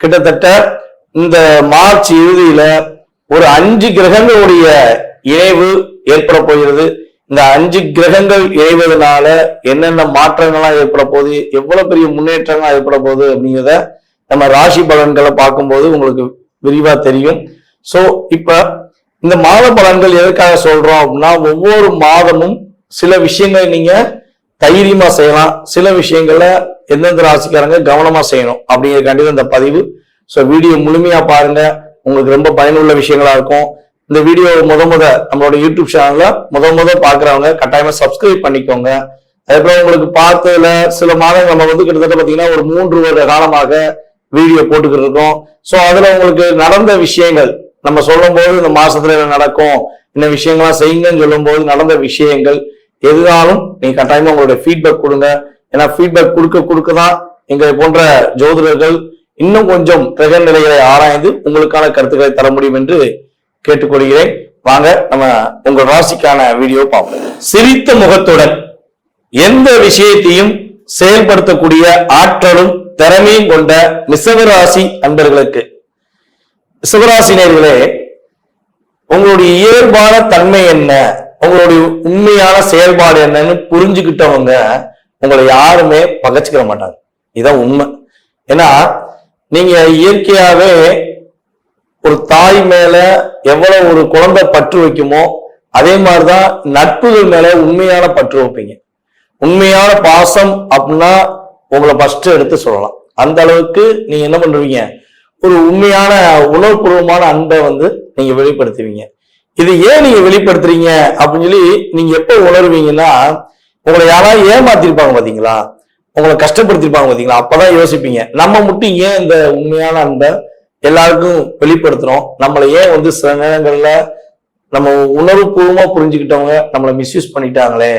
கிட்டத்தட்ட இந்த மார்ச் இறுதியில ஒரு அஞ்சு கிரகங்களுடைய இணைவு ஏற்பட போகிறது. இந்த அஞ்சு கிரகங்கள் இணைவதனால என்னென்ன மாற்றங்கள்லாம் ஏற்பட போகுது எவ்வளவு பெரிய முன்னேற்றங்கள் ஏற்பட போகுது அப்படிங்கிறத நம்ம ராசி பலன்களை பார்க்கும்போது உங்களுக்கு விரிவா தெரியும். சோ இப்ப இந்த மாத பலன்கள் எதற்காக சொல்றோம் அப்படின்னா ஒவ்வொரு மாதமும் சில விஷயங்களை நீங்க தைரியமா செய்யலாம். சில விஷயங்களை எந்தெந்த ராசிக்காரங்க கவனமா செய்யணும் அப்படிங்கிறக்காண்டி இந்த பதிவு. ஸோ வீடியோ முழுமையா பாருங்க. உங்களுக்கு ரொம்ப பயனுள்ள விஷயங்களா இருக்கும். இந்த வீடியோ முத முத நம்மளோட யூடியூப் சேனல்ல முத முத பாக்குறவங்க கட்டாயமா சப்ஸ்கிரைப் பண்ணிக்கோங்க. அதுக்கப்புறம் உங்களுக்கு பார்த்ததுல சில மாதங்கள் நம்ம வந்து கிட்டத்தட்ட பாத்தீங்கன்னா ஒரு மூன்று வருட காலமாக வீடியோ போட்டுக்கிட்டு இருக்கோம். ஸோ அதுல உங்களுக்கு நடந்த விஷயங்கள் நம்ம சொல்லும் போது இந்த மாசத்துல என்ன நடக்கும் இந்த விஷயங்கள்லாம் செய்யுங்கன்னு சொல்லும் போது நடந்த விஷயங்கள் எதுனாலும் நீங்க கட்டாயமா உங்களுடைய ஃபீட்பேக் கொடுங்க. ஏன்னா ஃபீட்பேக் கொடுக்க கொடுக்க தான் எங்களை போன்ற ஜோதிடர்கள் இன்னும் கொஞ்சம் கிரக நிலைகளை ஆராய்ந்து உங்களுக்கான கருத்துக்களை தர முடியும் என்று கேட்டுக்கொள்கிறேன். வாங்க நம்ம உங்கள் ராசிக்கான வீடியோ பார்ப்போம். சிரித்த முகத்துடன் எந்த விஷயத்தையும் செயல்படுத்தக்கூடிய ஆற்றலும் திறமையும் கொண்ட மிசவராசி அன்பர்களுக்கு. மிசவராசினியர்களே உங்களுடைய இயல்பான தன்மை என்ன? உங்களுடைய உண்மையான செயல்பாடு என்னன்னு புரிஞ்சுக்கிட்டவங்க உங்களை யாருமே பகச்சுக்கிற மாட்டாங்க. இதான் உண்மை. ஏன்னா நீங்க இயற்கையாவே ஒரு தாய் மேல எவ்வளவு ஒரு குழந்தை பற்று வைக்குமோ அதே மாதிரிதான் நட்புகள் மேல உண்மையான பற்று வைப்பீங்க. உண்மையான பாசம் அப்படின்னா உங்களை ஃபர்ஸ்ட் எடுத்து சொல்லலாம். அந்த அளவுக்கு நீங்க என்ன பண்ணுவீங்க ஒரு உண்மையான உணர்வுபூர்வமான அன்பை வந்து நீங்க வெளிப்படுத்துவீங்க. இது ஏன் நீங்க வெளிப்படுத்துறீங்க அப்படின்னு சொல்லி நீங்க எப்ப உணர்வீங்கன்னா உங்களை யாராவது ஏமாத்திருப்பாங்க பாத்தீங்களா? உங்களை கஷ்டப்படுத்திருப்பாங்க பாத்தீங்களா? அப்பதான் யோசிப்பீங்க. நம்ம மட்டும் ஏன் இந்த உண்மையான அன்பை எல்லாருக்கும் வெளிப்படுத்துறோம்? நம்மளை ஏன் வந்து சில நேரங்கள்ல நம்ம உணர்வுபூர்வமா புரிஞ்சுக்கிட்டவங்க நம்மளை மிஸ்யூஸ் பண்ணிட்டாங்களே?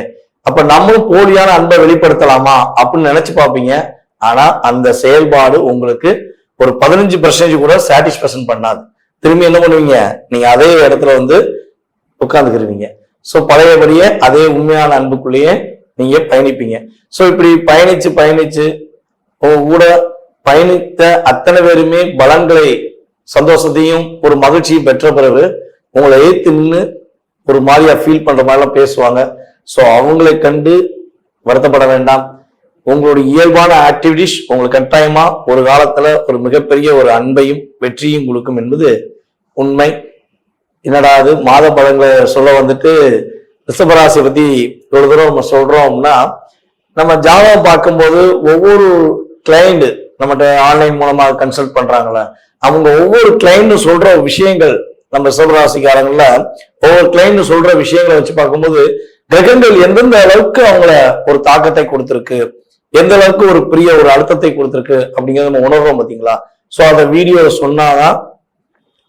அப்ப நம்மளும் போலியான அன்பை வெளிப்படுத்தலாமா? அப்படின்னு நினைச்சு பார்ப்பீங்க. ஆனா அந்த செயல்பாடு உங்களுக்கு ஒரு பதினஞ்சு பர்சன்டேஜ் கூட சாட்டிஸ்பேக்ஷன் பண்ணாது. திரும்பி என்ன பண்ணுவீங்க? நீங்க அதே இடத்துல வந்து உட்காந்துக்கிருவீங்க ஸோ பழையபடியே அதே உண்மையான அன்புக்குள்ளேயே நீங்க பயணிப்பீங்க. ஸோ இப்படி பயணிச்சு பயணிச்சு உங்க கூட பயணித்த அத்தனை பேருமே பலன்களை சந்தோஷத்தையும் ஒரு மகிழ்ச்சியும் பெற்ற பிறகு உங்களை ஏத்து நின்று ஒரு மாதிரியா ஃபீல் பண்ற மாதிரிலாம் பேசுவாங்க. ஸோ அவங்களை கண்டு வருத்தப்பட வேண்டாம். உங்களுடைய இயல்பான ஆக்டிவிட்டிஸ் உங்களுக்கு கட்டாயமா ஒரு காலத்துல ஒரு மிகப்பெரிய ஒரு அன்பையும் வெற்றியும் கொடுக்கும் என்பது உண்மை. என்னடா அது? மாத பலன்களை சொல்ல வந்துட்டு ரிஷபராசி பத்தி இவ்வளவு தடவை நம்ம சொல்றோம்னா நம்ம ஜாதகம் பார்க்கும்போது ஒவ்வொரு கிளைண்ட் நம்மகிட்ட ஆன்லைன் மூலமா கன்சல்ட் பண்றாங்களே அவங்க ஒவ்வொரு கிளைண்ட் சொல்ற விஷயங்கள் நம்ம ரிஷபராசிக்காரங்கள ஒவ்வொரு கிளைண்ட் சொல்ற விஷயங்களை வச்சு பார்க்கும்போது கிரகங்கள் எந்தெந்த அளவுக்கு அவங்கள ஒரு தாக்கத்தை கொடுத்துருக்கு எந்த அளவுக்கு ஒரு பெரிய ஒரு அழுத்தத்தை கொடுத்துருக்கு அப்படிங்கறத நம்ம உணர்றோம் பாத்தீங்களா? சோ அந்த வீடியோ சொன்னாதான்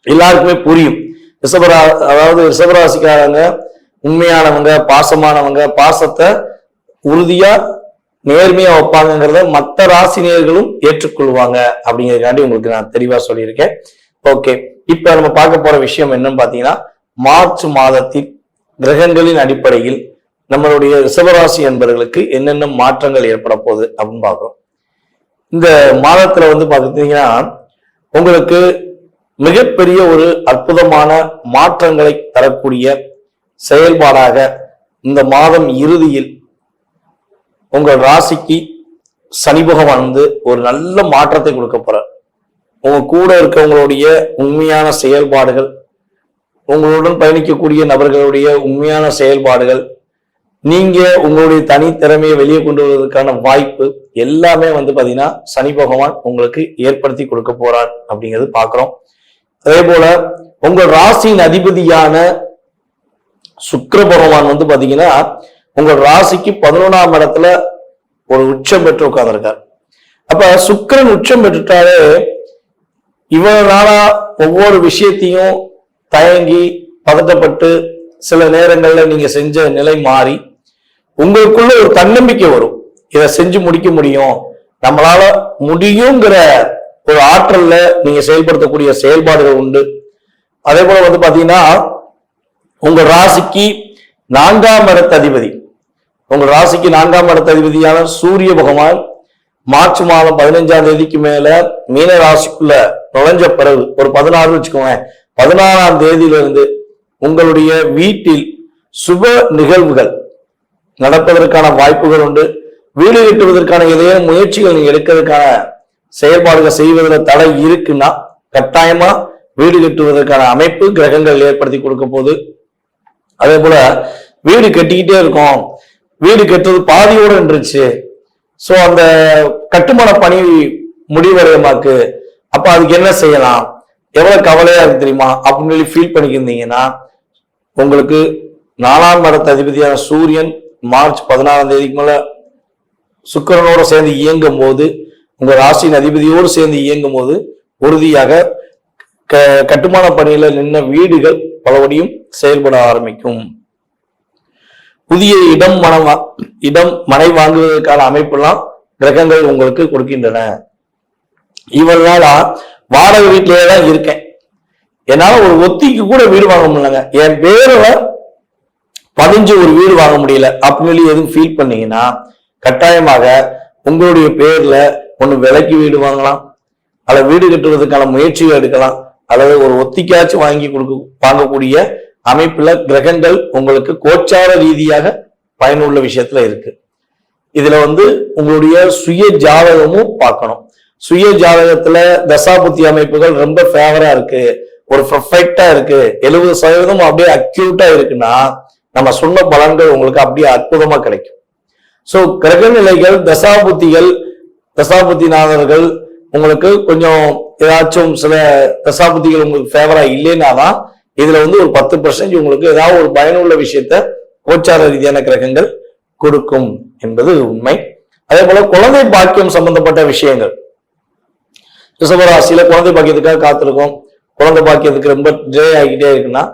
எல்லாருக்குமே புரியும். ரிஷபரா அதாவது ரிஷபராசிக்காரங்க உண்மையானவங்க பாசமானவங்க பாசத்தை உறுதியா நேர்மையா வைப்பாங்கங்கிறத மற்ற ராசினியர்களும் ஏற்றுக்கொள்வாங்க அப்படிங்கிறதுக்காண்டி உங்களுக்கு நான் தெளிவா சொல்லியிருக்கேன். ஓகே. இப்ப நம்ம பார்க்க போற விஷயம் என்னன்னு பாத்தீங்கன்னா மார்ச் மாதத்தில் கிரகங்களின் அடிப்படையில் நம்மளுடைய ரிசவராசி என்பவர்களுக்கு என்னென்ன மாற்றங்கள் ஏற்பட போகுது அப்படின்னு பாக்குறோம் இந்த மாதத்துல வந்து பாத்தீங்கன்னா உங்களுக்கு மிகப்பெரிய ஒரு அற்புதமான மாற்றங்களை தரக்கூடிய செயல்பாடாக இந்த மாதம் இறுதியில் உங்கள் ராசிக்கு சனி பகவான் வந்து ஒரு நல்ல மாற்றத்தை கொடுக்க போறார். உங்க கூட இருக்கவங்களுடைய உண்மையான செயல்பாடுகள் உங்களுடன் பயணிக்கக்கூடிய நபர்களுடைய உண்மையான செயல்பாடுகள் நீங்க உங்களுடைய தனித்திறமையை வெளியே கொண்டு வருவதற்கான வாய்ப்பு எல்லாமே வந்து பாத்தீங்கன்னா சனி பகவான் உங்களுக்கு ஏற்படுத்தி கொடுக்க போறார் அப்படிங்கிறது பாக்குறோம் அதே போல உங்கள் ராசியின் அதிபதியான சுக்கர பகவான் வந்து பாத்தீங்கன்னா உங்கள் ராசிக்கு பதினொன்றாம் இடத்துல ஒரு உச்சம் பெற்று உட்கார்ந்துருக்கார். அப்ப சுக்கரன் உச்சம் பெற்றுட்டாலே இவ்வளவு நாளா ஒவ்வொரு விஷயத்தையும் தயங்கி பதட்டப்பட்டு சில நேரங்கள்ல நீங்க செஞ்ச நிலை மாறி உங்களுக்குள்ள ஒரு தன்னம்பிக்கை வரும். இதை செஞ்சு முடிக்க முடியும். நம்மளால முடியுங்கிற ஒரு ஆற்றல்ல நீங்க செயல்படுத்தக்கூடிய செயல்பாடுகள் உண்டு. அதே போல வந்து பாத்தீங்கன்னா உங்கள் ராசிக்கு நான்காம் இடத்த அதிபதி. உங்கள் ராசிக்கு நான்காம் இடத்த அதிபதியான சூரிய பகவான் மார்ச் மாதம் பதினஞ்சாம் தேதிக்கு மேல மீன ராசிக்குள்ள நுழைஞ்ச பிறகு ஒரு பதினாறு வச்சுக்கோங்க பதினாறாம் தேதியிலிருந்து உங்களுடைய வீட்டில் சுப நிகழ்வுகள் நடப்பதற்கான வாய்ப்புகள் உண்டு. வீடு கட்டுவதற்கான ஏதேனும் முயற்சிகள் நீங்க எடுக்கிறதுக்கான செயல்பாடுகள் செய்வதில் தடை இருக்குன்னா கட்டாயமா வீடு கட்டுவதற்கான அமைப்பு கிரகங்கள் ஏற்படுத்தி கொடுக்க போது அதே போல வீடு கட்டிக்கிட்டே இருக்கோம். வீடு கட்டுறது பாதியோடு இருந்துச்சு ஸோ அந்த கட்டுமான பணி முடிவடையமாக்கு அப்போ அதுக்கு என்ன செய்யலாம்? எவ்வளோ கவலையாக இருக்கு தெரியுமா? அப்படின்னு சொல்லி ஃபீல் பண்ணிக்கிருந்தீங்கன்னா உங்களுக்கு நாலாம் இடத்த அதிபதியான சூரியன் மார்ச் பதினாறாம் தேதிக்கு மேலே சுக்கிரனோட சேர்ந்து இயங்கும் போது உங்க ராசியின் அதிபதியோடு சேர்ந்து இயங்கும் போது உறுதியாக க கட்டுமான பணியில நின்ன வீடுகள் பலபடியும் செயல்பட ஆரம்பிக்கும். புதிய இடம் மனம் இடம் மனை வாங்குவதற்கான அமைப்பெல்லாம் கிரகங்கள் உங்களுக்கு கொடுக்கின்றன. இவ்வளவு நாளா வாடகை வீட்டிலேயே தான் இருக்கேன். என்னால ஒரு ஒத்திக்கு கூட வீடு வாங்க முடியலங்க. என் பேரில் பதிஞ்சு ஒரு வீடு வாங்க முடியல. அப்படின்னு சொல்லி எதுவும் ஃபீல் பண்ணீங்கன்னா கட்டாயமாக உங்களுடைய பேர்ல ஒன்று விலைக்கு வீடு வாங்கலாம். அல்லது வீடு கட்டுவதற்கான முயற்சிகள் எடுக்கலாம். அல்லது ஒரு ஒத்திக்காச்சும் வாங்கி கொடுக்க வாங்கக்கூடிய அமைப்புல கிரகங்கள் உங்களுக்கு கோச்சார ரீதியாக பயனுள்ள விஷயத்துல இருக்கு. இதுல வந்து உங்களுடைய சுய ஜாதகமும் பார்க்கணும். சுய ஜாதகத்துல தசாபுத்தி அமைப்புகள் ரொம்ப ஃபேவரா இருக்கு. ஒரு பர்ஃபெக்டா இருக்கு. எழுபது சதவீதம் அப்படியே அக்யூட்டா இருக்குன்னா நம்ம சொன்ன பலன்கள் உங்களுக்கு அப்படியே அற்புதமா கிடைக்கும். சோ கிரக நிலைகள் தசாபுத்திகள் தசாபுத்திநாதர்கள் உங்களுக்கு கொஞ்சம் ஏதாச்சும் சில தசாபுத்திகள் உங்களுக்கு ஃபேவரா இல்லைன்னா தான் இதுல வந்து ஒரு பத்து பர்சன்ட் உங்களுக்கு ஏதாவது ஒரு பயனுள்ள விஷயத்த கோச்சார ரீதியான கிரகங்கள் கொடுக்கும் என்பது உண்மை. அதே போல குழந்தை பாக்கியம் சம்பந்தப்பட்ட விஷயங்கள். ரிஷபராசியில குழந்தை பாக்கியத்துக்காக காத்திருக்கோம். குழந்தை பாக்கியத்துக்கு ரொம்ப டிலே ஆகிக்கிட்டே இருக்குன்னா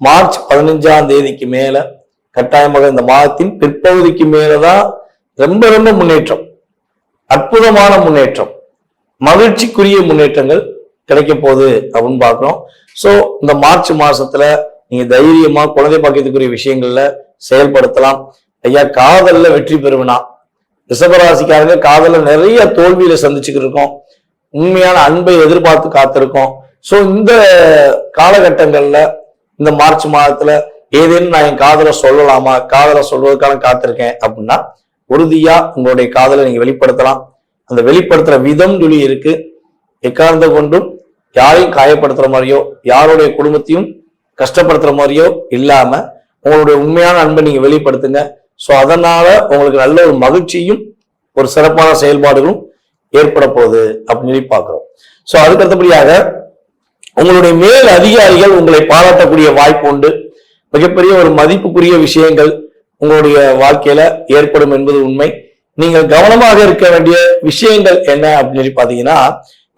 மார்ச் பதினஞ்சாம் தேதிக்கு மேல கட்டாயமாக இந்த மாதத்தின் பிற்பகுதிக்கு மேலதான் ரொம்ப ரொம்ப முன்னேற்றம். அற்புதமான முன்னேற்றம். மகிழ்ச்சிக்குரிய முன்னேற்றங்கள் கிடைக்க போகுது அப்படின்னு பார்க்குறோம். ஸோ இந்த மார்ச் மாசத்துல நீங்க தைரியமா குழந்தை பாக்கியத்துக்குரிய விஷயங்கள்ல செயல்படுத்தலாம். ஐயா காதல்ல வெற்றி பெறுவனா? ரிஷபராசிக்காரங்க காதல நிறைய தோல்வியில சந்திச்சுக்கிட்டு இருக்கோம். உண்மையான அன்பை எதிர்பார்த்து காத்திருக்கோம். ஸோ இந்த காலகட்டங்கள்ல இந்த மார்ச் மாதத்துல ஏதேனும் நான் என் காதலை சொல்லலாமா? காதலை சொல்வதற்கான காத்திருக்கேன் அப்படின்னா உறுதியா உங்களுடைய காதலை நீங்க வெளிப்படுத்தலாம். அந்த வெளிப்படுத்துற விதம் சொல்லி இருக்கு. எக்காரணத்தை கொண்டும்? யாரையும் காயப்படுத்துற மாதிரியோ யாருடைய குடும்பத்தையும் கஷ்டப்படுத்துற மாதிரியோ இல்லாம உங்களுடைய உண்மையான அன்பை நீங்க வெளிப்படுத்துங்க. ஸோ அதனால உங்களுக்கு நல்ல ஒரு மகிழ்ச்சியும் ஒரு சிறப்பான செயல்பாடுகளும் ஏற்பட போகுது அப்படின்னு சொல்லி பார்க்குறோம். ஸோ அதுக்கடுத்தபடியாக உங்களுடைய மேல் அதிகாரிகள் உங்களை பாராட்டக்கூடிய வாய்ப்பு உண்டு. மிகப்பெரிய ஒரு மதிப்புக்குரிய விஷயங்கள் உங்களுடைய வாழ்க்கையில ஏற்படும் என்பது உண்மை. நீங்கள் கவனமாக இருக்க வேண்டிய விஷயங்கள் என்ன அப்படின்னு சொல்லி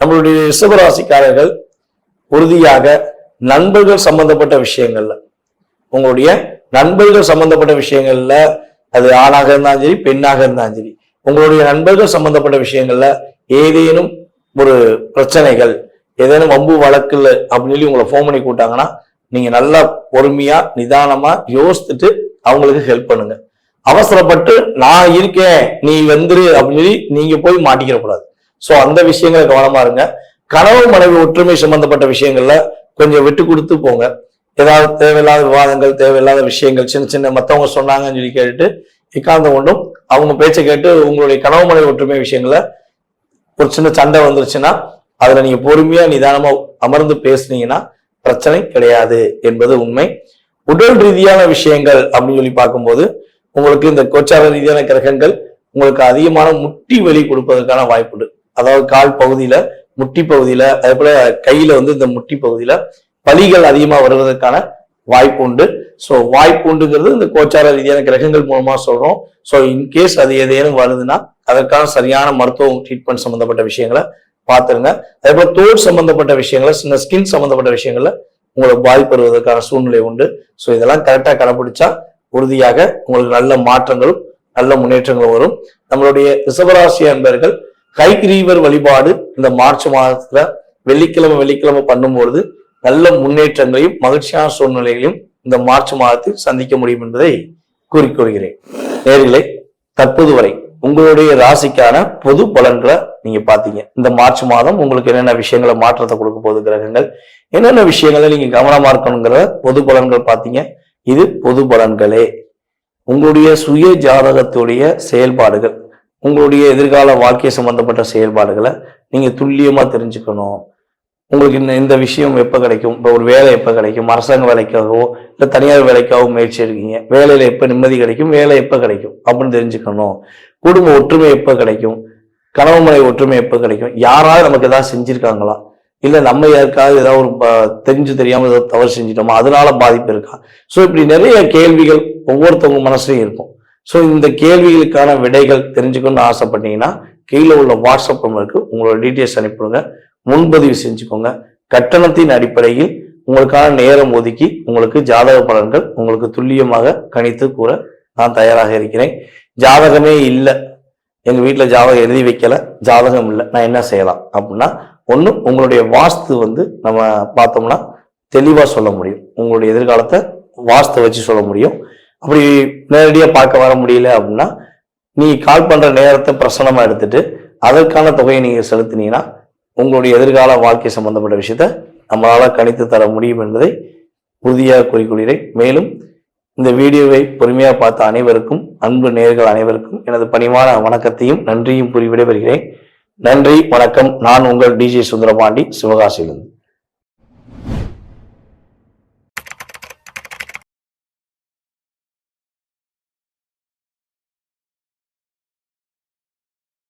நம்மளுடைய ரிஷபராசிக்காரர்கள் உறுதியாக நண்பர்கள் சம்பந்தப்பட்ட விஷயங்கள்ல உங்களுடைய நண்பர்கள் சம்பந்தப்பட்ட விஷயங்கள்ல அது ஆணாக இருந்தாலும் சரி பெண்ணாக இருந்தாலும் சரி உங்களுடைய நண்பர்கள் சம்பந்தப்பட்ட விஷயங்கள்ல ஏதேனும் ஒரு பிரச்சனைகள் ஏதேனும் வம்பு வழக்குல அப்படின்னு சொல்லி உங்களை ஃபோன் பண்ணி கூட்டாங்கன்னா நீங்க நல்லா பொறுமையா நிதானமா யோசித்துட்டு அவங்களுக்கு ஹெல்ப் பண்ணுங்க. அவசரப்பட்டு நான் இருக்கேன் நீ வந்துரு அப்படின்னு சொல்லி நீங்க போய் மாட்டிக்கிற கூடாது அந்த விஷயங்களை கவனமா இருங்க. கனவு மனைவி ஒற்றுமை சம்பந்தப்பட்ட விஷயங்கள்ல கொஞ்சம் விட்டு கொடுத்து போங்க. ஏதாவது தேவையில்லாத விவாதங்கள் தேவையில்லாத விஷயங்கள் சின்ன சின்ன மற்றவங்க சொன்னாங்கன்னு சொல்லி கேட்டுட்டு எக்காந்தம் கொண்டும் அவங்க பேச்சை கேட்டு உங்களுடைய கனவு மனைவி ஒற்றுமை விஷயங்கள ஒரு சின்ன சண்டை வந்துருச்சுன்னா அதுல நீங்க பொறுமையா நிதானமா அமர்ந்து பேசுனீங்கன்னா பிரச்சனை கிடையாது என்பது உண்மை. உடல் ரீதியான விஷயங்கள் அப்படின்னு சொல்லி பார்க்கும்போது உங்களுக்கு இந்த கோச்சார ரீதியான கிரகங்கள் உங்களுக்கு அதிகமான முட்டி வலி கொடுப்பதற்கான வாய்ப்புண்டு. அதாவது கால் பகுதியில முட்டி பகுதியில அதே போல கையில வந்து இந்த முட்டி பகுதியில பலிகள் அதிகமா வருவதற்கான வாய்ப்பு உண்டு ஸோ வாய்ப்பு உண்டுங்கிறது இந்த கோச்சார ரீதியான கிரகங்கள் மூலமா சொல்றோம். ஸோ இன்கேஸ் அது ஏதேனும் வருதுன்னா அதற்கான சரியான மருத்துவம் ட்ரீட்மெண்ட் சம்பந்தப்பட்ட விஷயங்களை பார்த்துருங்க. அதே போல தோல் சம்பந்தப்பட்ட விஷயங்களை சின்ன ஸ்கின் சம்பந்தப்பட்ட விஷயங்கள்ல உங்களுக்கு பாதிப்பு வருவதற்கான சூழ்நிலை உண்டு. ஸோ இதெல்லாம் கரெக்டாக கடைபிடிச்சா உறுதியாக உங்களுக்கு நல்ல மாற்றங்களும் நல்ல முன்னேற்றங்களும் வரும். நம்மளுடைய ரிஷபராசி அன்பர்கள் கைகிரீவர் வழிபாடு இந்த மார்ச் மாதத்துல வெள்ளிக்கிழமை வெள்ளிக்கிழமை பண்ணும்பொழுது நல்ல முன்னேற்றங்களையும் மகிழ்ச்சியான சூழ்நிலைகளையும் இந்த மார்ச் மாதத்தில் சந்திக்க முடியும் என்பதை கூறிக்கொள்கிறேன் நேர்களை தற்போது வரை உங்களுடைய ராசிக்கான பொது பலன்களை நீங்க பாத்தீங்க இந்த மார்ச் மாதம் உங்களுக்கு என்னென்ன விஷயங்களை மாற்றத்தை கொடுக்க போகுது கிரகங்கள் என்னென்ன விஷயங்களை நீங்க கவனமா இருக்கணுங்கிற பொது பலன்கள் பாத்தீங்க இது பொது பலன்களே. உங்களுடைய சுய ஜாதகத்துடைய செயல்பாடுகள் உங்களுடைய எதிர்கால வாழ்க்கை சம்பந்தப்பட்ட செயல்பாடுகளை நீங்கள் துல்லியமாக தெரிஞ்சுக்கணும். உங்களுக்கு இந்த இந்த விஷயம் எப்போ கிடைக்கும்? இப்போ ஒரு வேலை எப்போ கிடைக்கும்? அரசாங்க வேலைக்காகவோ இல்லை தனியார் வேலைக்காகவோ முயற்சி இருக்கீங்க வேலையில் எப்போ நிம்மதி கிடைக்கும்? வேலை எப்போ கிடைக்கும்? அப்படின்னு தெரிஞ்சுக்கணும். குடும்ப ஒற்றுமை எப்போ கிடைக்கும்? கணவன் மனை ஒற்றுமை எப்போ கிடைக்கும்? யாராவது நமக்கு ஏதாவது செஞ்சுருக்காங்களா? இல்லை நம்ம யாருக்காவது ஏதாவது ஒரு ப- தெரிஞ்சு தெரியாமல் ஏதாவது தவறு செஞ்சிட்டோமா அதனால பாதிப்பு இருக்கா? ஸோ இப்படி நிறைய கேள்விகள் ஒவ்வொருத்தவங்க மனசுலையும் இருக்கும். ஸோ இந்த கேள்விகளுக்கான விடைகள் தெரிஞ்சுக்கணும்னு ஆசைப்பட்டீங்கன்னா கீழே உள்ள வாட்ஸ்அப் நம்பருக்கு உங்களோட டீட்டெயில்ஸ் அனுப்பிவிடுங்க. முன்பதிவு செஞ்சுக்கோங்க. கட்டணத்தின் அடிப்படையில் உங்களுக்கான நேரம் ஒதுக்கி உங்களுக்கு ஜாதக பலன்கள் உங்களுக்கு துல்லியமாக கணித்து கூற நான் தயாராக இருக்கிறேன். ஜாதகமே இல்லை. எங்கள் வீட்டில் ஜாதகம் எழுதி வைக்கல. ஜாதகம் இல்லை. நான் என்ன செய்யலாம்? அப்படின்னா ஒன்று உங்களுடைய வாஸ்து வந்து நம்ம பார்த்தோம்னா தெளிவாக சொல்ல முடியும். உங்களுடைய எதிர்காலத்தை வாஸ்து வச்சு சொல்ல முடியும். அப்படி நேரடியாக பார்க்க வர முடியல அப்படின்னா நீ கால் பண்ணுற நேரத்தை பிரசனமாக எடுத்துட்டு அதற்கான தொகையை நீங்கள் செலுத்தினீங்கன்னா உங்களுடைய எதிர்கால வாழ்க்கை சம்பந்தப்பட்ட விஷயத்த நம்மளால் கணித்து தர முடியும் என்பதை உறுதியாக கூறிக்கொள்கிறேன். மேலும் இந்த வீடியோவை பொறுமையாக பார்த்த அனைவருக்கும் அன்பு நேர்கள் அனைவருக்கும் எனது பணிவான வணக்கத்தையும் நன்றியும் கூறி விடைபெறுகிறேன். நன்றி வணக்கம். நான் உங்கள் டிஜே சுந்தரபாண்டி சிவகாசியிலிருந்து.